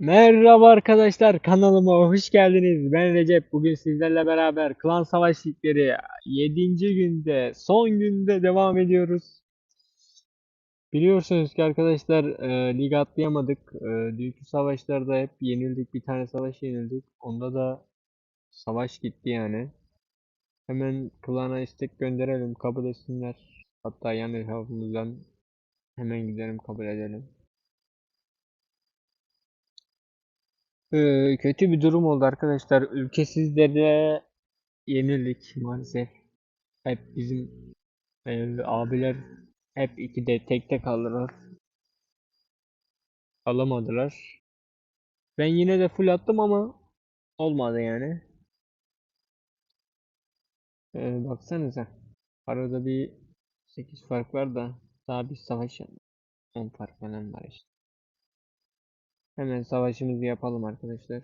Merhaba arkadaşlar kanalıma hoş geldiniz. Ben Recep. Bugün sizlerle beraber Klan Savaş Ligleri 7. günde son günde devam ediyoruz. Biliyorsunuz ki arkadaşlar e, lig atlayamadık. E, dünkü savaşlarda hep yenildik. Bir tane savaş yenildik. Onda da savaş gitti yani. Hemen klana istek gönderelim. Kabul etsinler. Hatta yan hesabımızdan hemen gidelim kabul edelim. Ee, kötü bir durum oldu arkadaşlar. Ülkesizlere yenildik maalesef. Hep bizim e, abiler hep ikide tekte kaldılar. Alamadılar. Ben yine de full attım ama olmadı yani. Ee, baksanıza. Arada bir 8 fark var da daha bir savaş 10 fark falan var işte. Hemen savaşımızı yapalım arkadaşlar.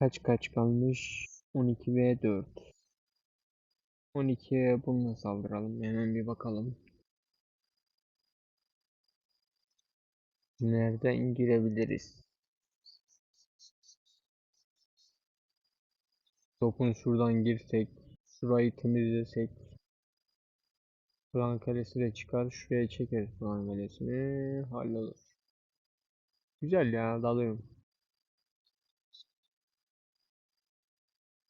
Kaç kaç kalmış? 12 ve 4. 12'ye bununla saldıralım. Hemen bir bakalım. Nereden girebiliriz? Topun şuradan girsek. Şurayı temizlesek. Klan kalesi de çıkar. Şuraya çekeriz klan kalesini. Hallolur. Güzel ya dalıyorum.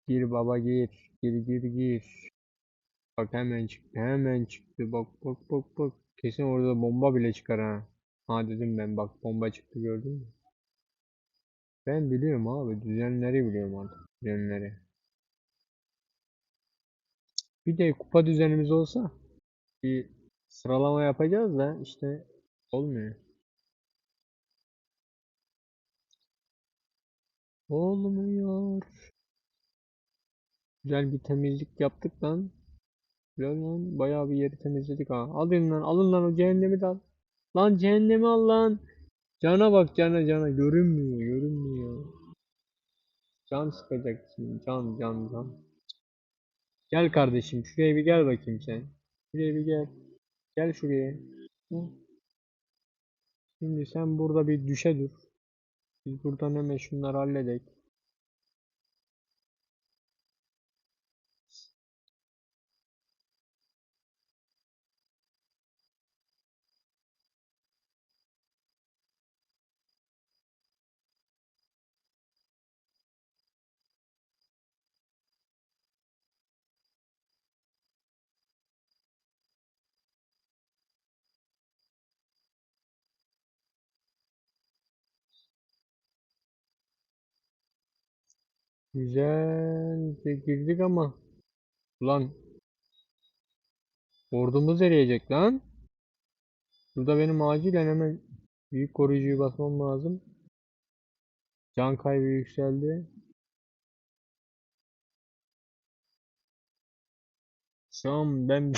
Gir baba gir. Gir gir gir. Bak hemen çıktı. Hemen çıktı. Bak bak bak bak. Kesin orada bomba bile çıkar ha. Ha dedim ben bak bomba çıktı gördün mü? Ben biliyorum abi. Düzenleri biliyorum artık. Düzenleri. Bir de kupa düzenimiz olsa bir sıralama yapacağız da işte olmuyor. Olmuyor. Güzel bir temizlik yaptık lan. Lan. Bayağı bir yeri temizledik ha. Alın lan. Alın lan o cehennemi de al. Lan cehennemi al lan. Cana bak cana cana. Görünmüyor. Görünmüyor. Can sıkacak şimdi. Can can can. Gel kardeşim. Şuraya bir gel bakayım sen. Şuraya bir gel. Gel şuraya. Şimdi sen burada bir düşe dur. Biz buradan hemen şunları halledek. Güzel de girdik ama. Ulan. Ordumuz eriyecek lan. Burada benim acilen hemen büyük koruyucuyu basmam lazım. Can kaybı yükseldi. Şu an ben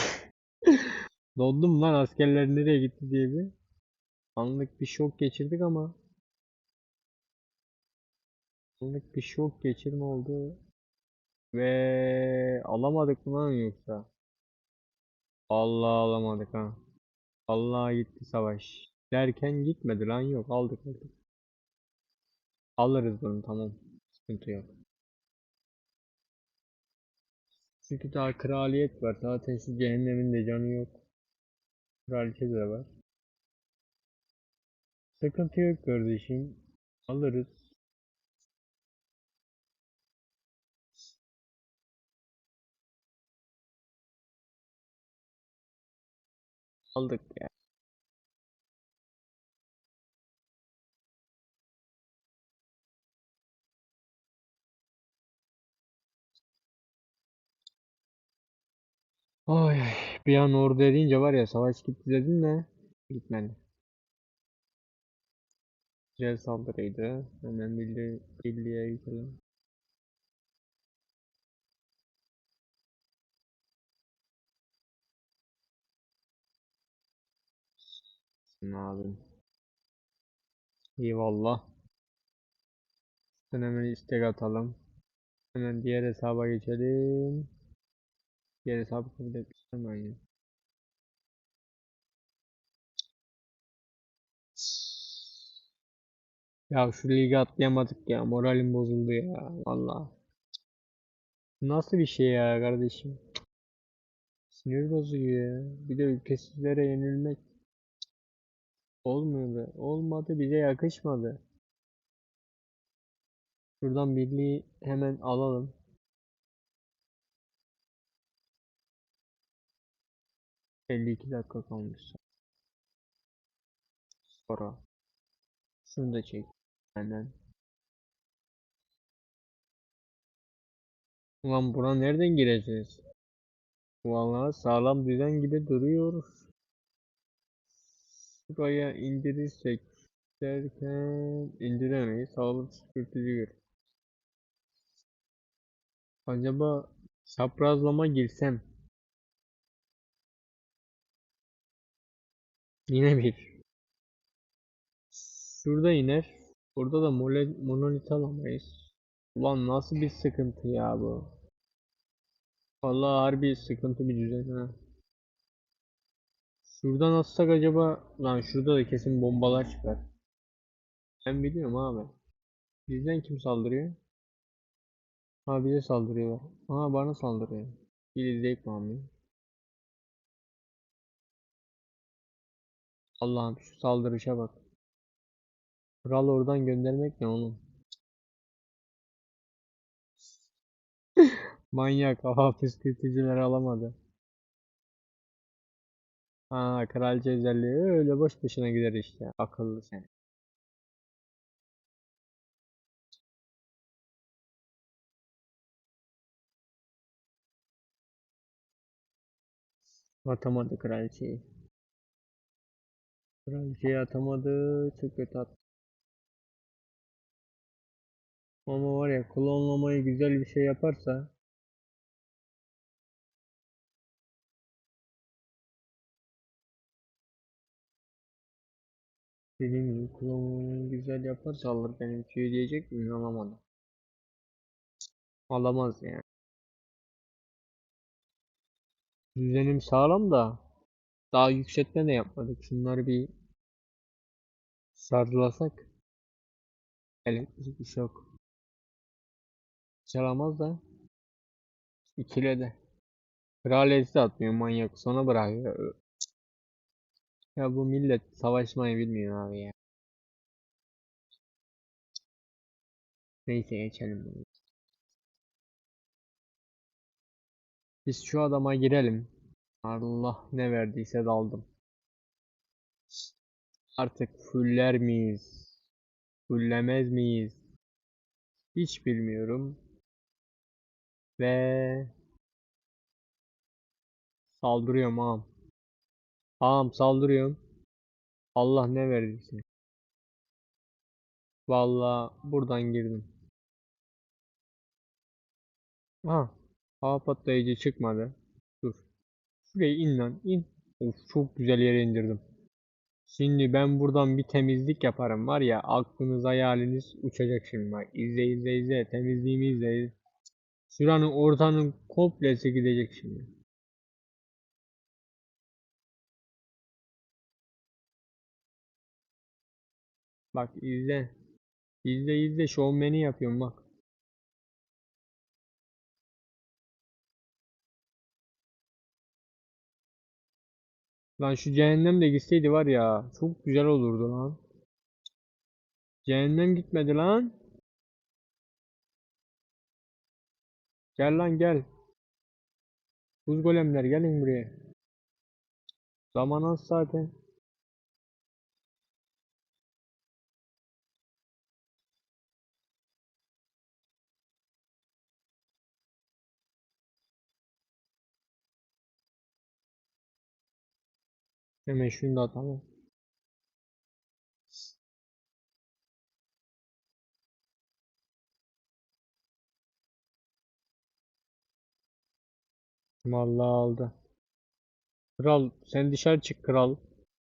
dondum lan askerler nereye gitti diye bir. Anlık bir şok geçirdik ama. Anlık bir şok geçirme oldu. Ve alamadık mı lan yoksa? Allah alamadık ha. Allah gitti savaş. Derken gitmedi lan yok aldık aldık. Alırız bunu tamam. Sıkıntı yok. Çünkü daha kraliyet var. Zaten şu cehennemin de canı yok. Kraliçe de var. Sıkıntı yok kardeşim. Alırız. Aldık ya. Oy, bir an ordu edince var ya savaş gitti dedim de gitmedi. Güzel saldırıydı. Hemen birliğe, birliğe gidelim. abim. Eyvallah. Sen hemen istek atalım. Hemen diğer hesaba geçelim. Diğer hesabı kabul etmiştim ben ya. Ya şu ligi atlayamadık ya. Moralim bozuldu ya. Valla. Nasıl bir şey ya kardeşim? Sinir bozuyor ya. Bir de ülkesizlere yenilmek olmuyordu. Olmadı bize yakışmadı. Şuradan birliği hemen alalım. ...52 dakika kalmış. Sonra. Şunu da çek. Hemen. Ulan buna nereden gireceğiz? Vallahi sağlam düzen gibi duruyor. Şuraya indirirsek derken indiremeyiz. Sağlık sıkırtıcı gör. Acaba çaprazlama girsem yine bir. Şurada iner. Burada da monolit alamayız. Ulan nasıl bir sıkıntı ya bu. Vallahi harbi sıkıntı bir düzen ha. Şuradan atsak acaba lan şurada da kesin bombalar çıkar. Ben biliyorum abi. Bizden kim saldırıyor? Ha bize saldırıyorlar. Aha bana saldırıyor. Bir izleyip mi? Allah'ım şu saldırışa bak. Kral oradan göndermek ne oğlum? Manyak hava püskürtücüleri alamadı. Ha kraliçe özelliği öyle boş boşuna gider işte. Akıllı sen. Atamadı kraliçeyi. Kraliçeyi atamadı. Çok kötü attı. Ama var ya klonlamayı güzel bir şey yaparsa Dediğim gibi güzel yaparsa alır benim şey diyecek miyim alamadı. Alamaz yani. Düzenim sağlam da daha yükseltme de yapmadık. Şunları bir sarılasak elektrik şok. Çalamaz da ikile de. Kraliyeti atmıyor manyak. Sona bırakıyor. Ya bu millet savaşmayı bilmiyor abi ya. Neyse geçelim bunu. Biz şu adama girelim. Allah ne verdiyse daldım. Artık fuller miyiz? Fullemez miyiz? Hiç bilmiyorum. Ve saldırıyorum ağam. Ağam saldırıyorum. Allah ne verdiyse. Vallahi buradan girdim. Ha, hava patlayıcı çıkmadı. Dur. Şuraya in lan in. Of çok güzel yere indirdim. Şimdi ben buradan bir temizlik yaparım var ya aklınız hayaliniz uçacak şimdi bak. İzle izle izle temizliğimi izle. Şuranın ortanın komplesi gidecek şimdi. Bak izle. İzle izle şovmeni yapıyorum bak. Lan şu cehennem de gitseydi var ya çok güzel olurdu lan. Cehennem gitmedi lan. Gel lan gel. Buz golemler gelin buraya. Zaman az zaten. Hemen şunu da atalım. Vallahi aldı. Kral sen dışarı çık kral.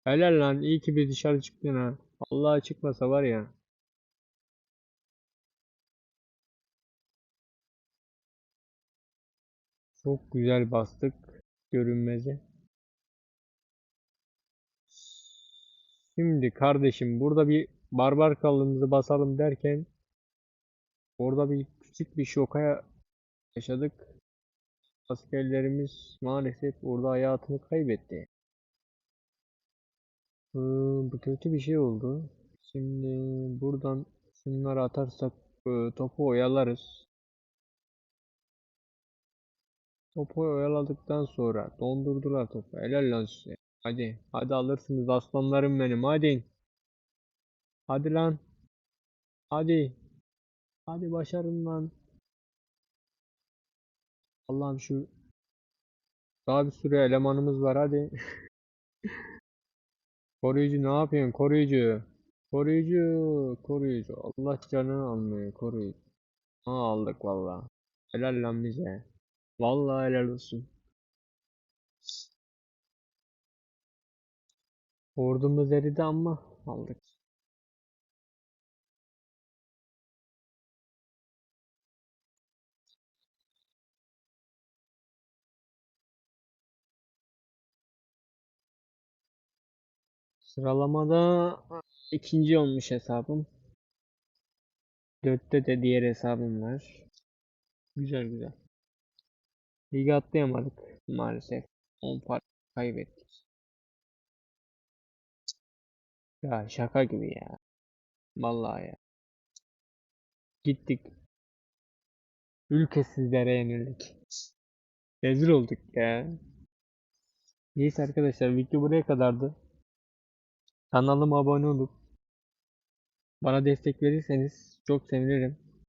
Helal lan iyi ki bir dışarı çıktın ha. Allah çıkmasa var ya. Çok güzel bastık görünmezi. Şimdi kardeşim burada bir barbar krallığımızı basalım derken orada bir küçük bir şoka yaşadık. Askerlerimiz maalesef orada hayatını kaybetti. Ee, bu kötü bir şey oldu. Şimdi buradan şunları atarsak e, topu oyalarız. Topu oyaladıktan sonra dondurdular topu. Helal lan size. Hadi. Hadi alırsınız aslanlarım benim. Hadi. Hadi lan. Hadi. Hadi başarın lan. Allah'ım şu daha bir sürü elemanımız var hadi. Koruyucu ne yapıyorsun? Koruyucu. Koruyucu. Koruyucu. Allah canını almıyor. Koruyucu. Aa aldık valla. Helal lan bize. Vallahi helal olsun. Ordumuz eridi ama aldık. Sıralamada ikinci olmuş hesabım. Dörtte de diğer hesabım var. Güzel güzel. Ligi atlayamadık maalesef. 10 fark kaybettik. Ya şaka gibi ya. Vallahi ya. Gittik. Ülkesizlere yenildik. Rezil olduk ya. Neyse arkadaşlar video buraya kadardı. Kanalıma abone olup bana destek verirseniz çok sevinirim.